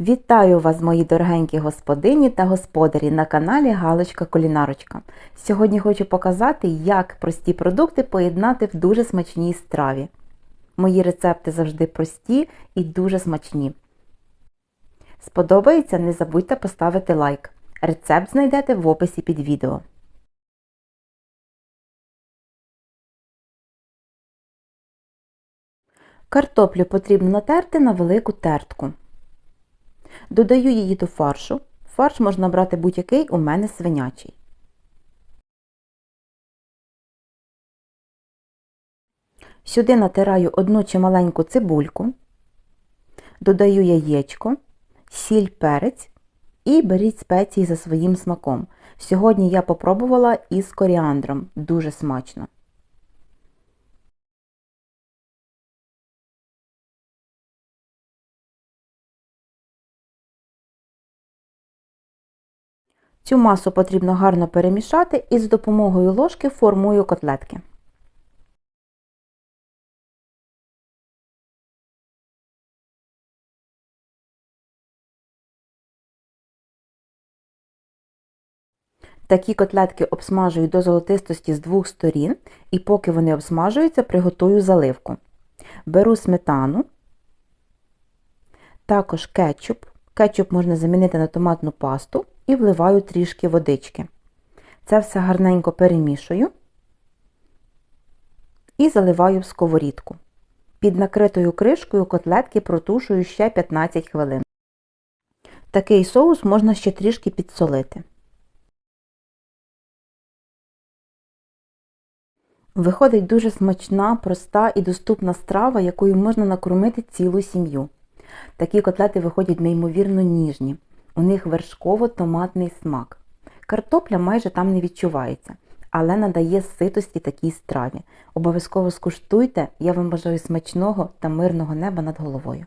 Вітаю вас, мої дорогенькі господині та господарі на каналі Галочка Кулінарочка. Сьогодні хочу показати, як прості продукти поєднати в дуже смачній страві. Мої рецепти завжди прості і дуже смачні. Сподобається, не забудьте поставити лайк. Рецепт знайдете в описі під відео. Картоплю потрібно натерти на велику тертку. Додаю її до фаршу. Фарш можна брати будь-який, у мене свинячий. Сюди натираю одну чималеньку цибульку, додаю яєчко, сіль перець і беріть спеції за своїм смаком. Сьогодні я попробувала із коріандром. Дуже смачно. Цю масу потрібно гарно перемішати і з допомогою ложки формую котлетки. Такі котлетки обсмажую до золотистості з двох сторін, і поки вони обсмажуються, приготую заливку. Беру сметану, також кетчуп. Кетчуп можна замінити на томатну пасту і вливаю трішки водички. Це все гарненько перемішую і заливаю в сковорідку. Під накритою кришкою котлетки протушую ще 15 хвилин. Такий соус можна ще трішки підсолити. Виходить дуже смачна, проста і доступна страва, якою можна накормити цілу сім'ю. Такі котлети виходять неймовірно ніжні. У них вершково-томатний смак. Картопля майже там не відчувається, але надає ситості такій страві. Обов'язково скуштуйте, я вам бажаю смачного та мирного неба над головою.